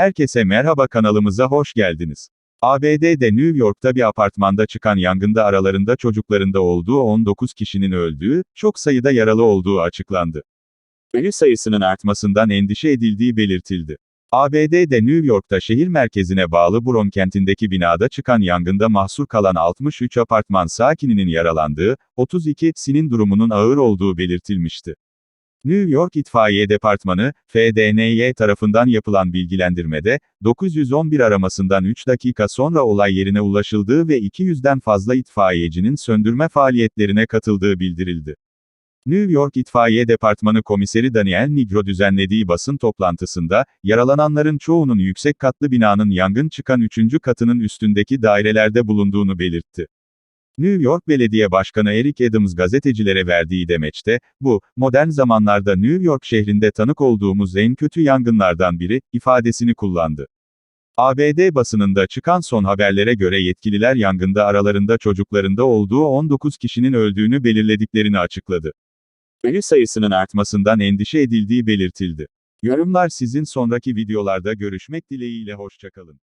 Herkese merhaba kanalımıza hoş geldiniz. ABD'de New York'ta bir apartmanda çıkan yangında aralarında çocuklarında olduğu 19 kişinin öldüğü, çok sayıda yaralı olduğu açıklandı. Ölü sayısının artmasından endişe edildiği belirtildi. ABD'de New York'ta şehir merkezine bağlı Bron kentindeki binada çıkan yangında mahsur kalan 63 apartman sakininin yaralandığı, 32'sinin durumunun ağır olduğu belirtilmişti. New York İtfaiye Departmanı, FDNY tarafından yapılan bilgilendirmede, 911 aramasından 3 dakika sonra olay yerine ulaşıldığı ve 200'den fazla itfaiyecinin söndürme faaliyetlerine katıldığı bildirildi. New York İtfaiye Departmanı Komiseri Daniel Nigro düzenlediği basın toplantısında, yaralananların çoğunun yüksek katlı binanın yangın çıkan 3. katının üstündeki dairelerde bulunduğunu belirtti. New York Belediye Başkanı Eric Adams gazetecilere verdiği demeçte, bu, modern zamanlarda New York şehrinde tanık olduğumuz en kötü yangınlardan biri, ifadesini kullandı. ABD basınında çıkan son haberlere göre yetkililer yangında aralarında çocuklarında olduğu 19 kişinin öldüğünü belirlediklerini açıkladı. Ölü sayısının artmasından endişe edildiği belirtildi. Yorumlar sizin sonraki videolarda görüşmek dileğiyle hoşçakalın.